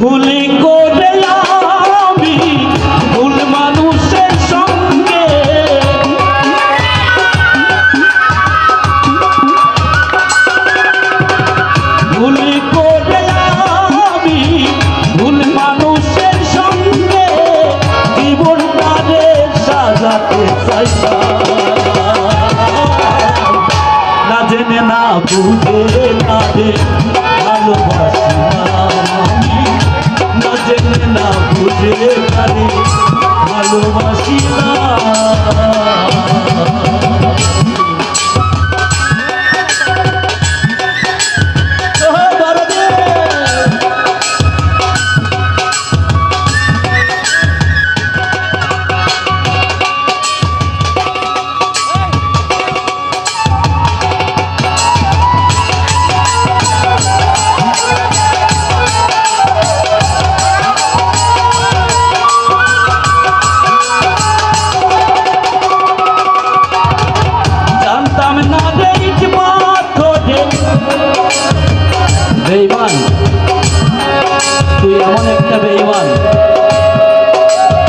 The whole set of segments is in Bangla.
ভুলি করে আমি ভুল মানুষের সঙ্গে। ভুলি মানুষের সঙ্গে। সাজাতে না জেনে না বুঝে না রে ভালোবাসি। না আমি না জেনে না বুঝে না বেঈমান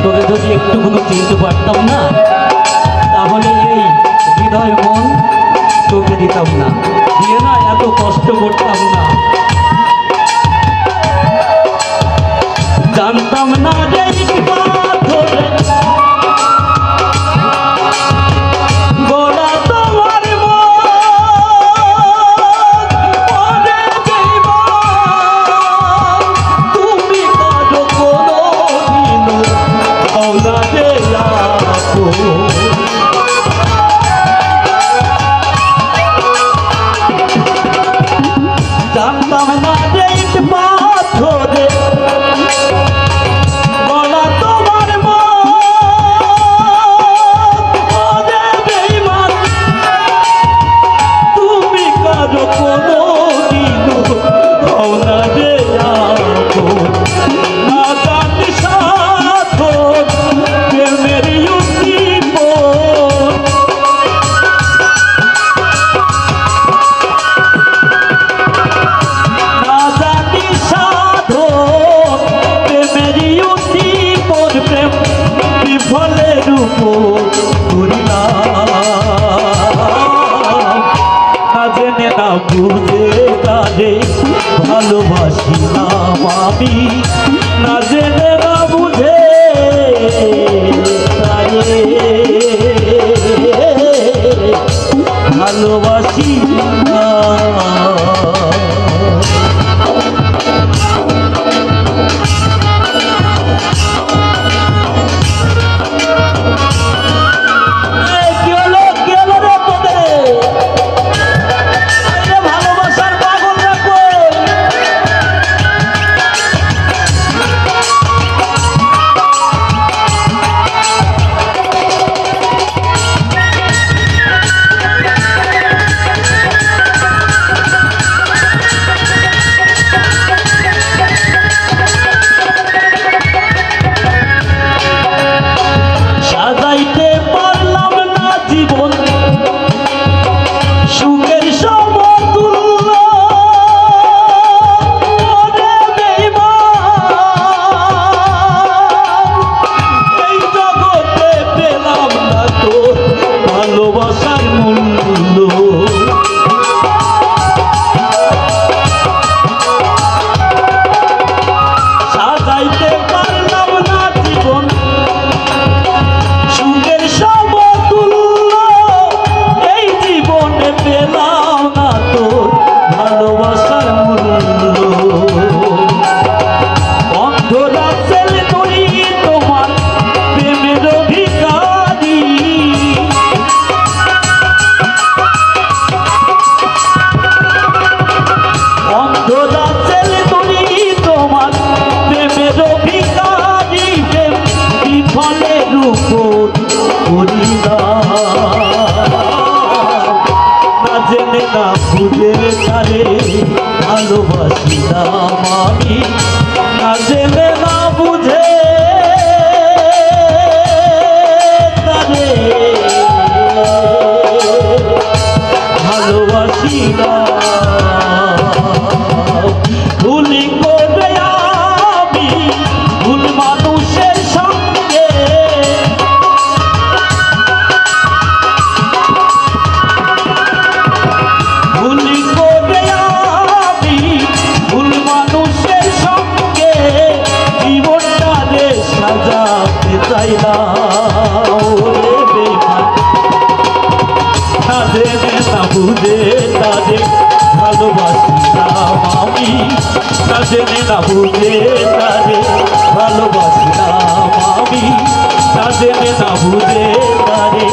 তোকে যদি একটুকুনো চিনতে পারতাম না, তাহলে এই হৃদয় মন তোকে দিতাম না। দিয়ে না এত কষ্ট করতাম না। verdadeira ভালোবাসিলাম আমি। না জেনে না বুঝে ভালোবাসি না ভালোবাসিতাম আমি না জেনে না বুঝে। ভালোবাসিতাম ভালোবাসিলাম আমি। না জেনে না বুঝে তারে। ভালোবাসিলাম আমি না জেনে না। তারে